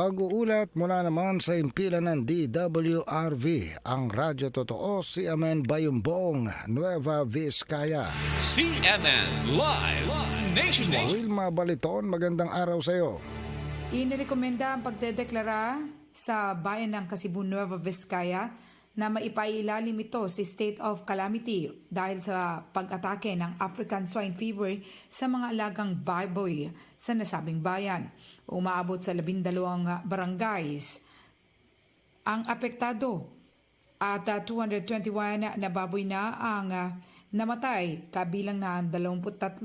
Pag-uulat mula naman sa impilan ng DWRV, ang Radyo Totoo, CMN Bayumbong, Nueva Vizcaya. CNN Live Nationwide. Wilma Baliton, magandang araw sa iyo. Inirekomenda ang pagdedeklara sa bayan ng Kasibu Nueva Vizcaya na maipailalim ito si state of calamity dahil sa pag-atake ng African swine fever sa mga alagang baboy sa nasabing bayan. Umaabot sa labindalawang barangays ang apektado at ah, 221 na baboy na ang ah, namatay kabilang na 23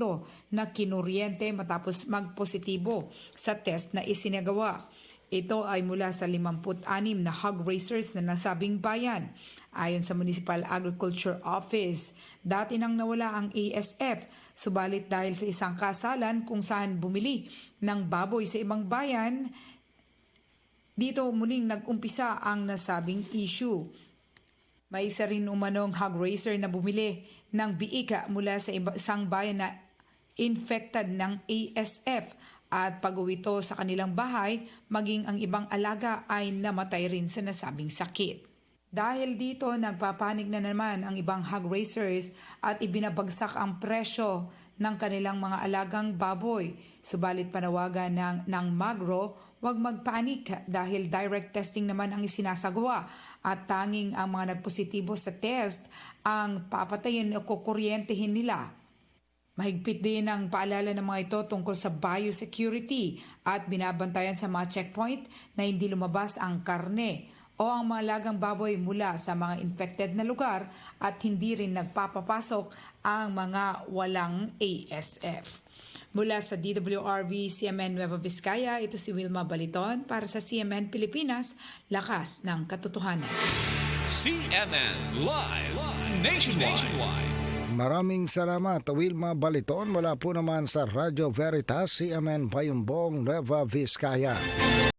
na kinuryente matapos magpositibo sa test na isinagawa. Ito ay mula sa 56 na hog racers na nasabing bayan. Ayon sa Municipal Agriculture Office, dati nang nawala ang ASF, subalit dahil sa isang kasalan kung saan bumili ng baboy sa ibang bayan, dito muling nag-umpisa ang nasabing issue. May isa rin umanong hog racer na bumili ng biika mula sa isang bayan na infected ng ASF at pag-uwi sa kanilang bahay, maging ang ibang alaga ay namatay rin sa nasabing sakit. Dahil dito, nagpapanig na naman ang ibang hog racers at ibinabagsak ang presyo ng kanilang mga alagang baboy. Subalit panawagan ng, ng Magro, huwag magpanik dahil direct testing naman ang isinasagawa at tanging ang mga nagpositibo sa test ang papatayin o kukuryentehin nila. Mahigpit din ang paalala ng mga ito tungkol sa biosecurity at binabantayan sa mga checkpoint na hindi lumabas ang karne o ang mga lagang baboy mula sa mga infected na lugar at hindi rin nagpapapasok ang mga walang ASF. Mula sa DWRV CMN Nueva Vizcaya, ito si Wilma Baliton para sa CMN Pilipinas, Lakas ng Katotohanan. CNN Live Nationwide. Maraming salamat, Wilma Baliton, mula po naman sa Radyo Veritas, CMN Bayumbong, Nueva Vizcaya.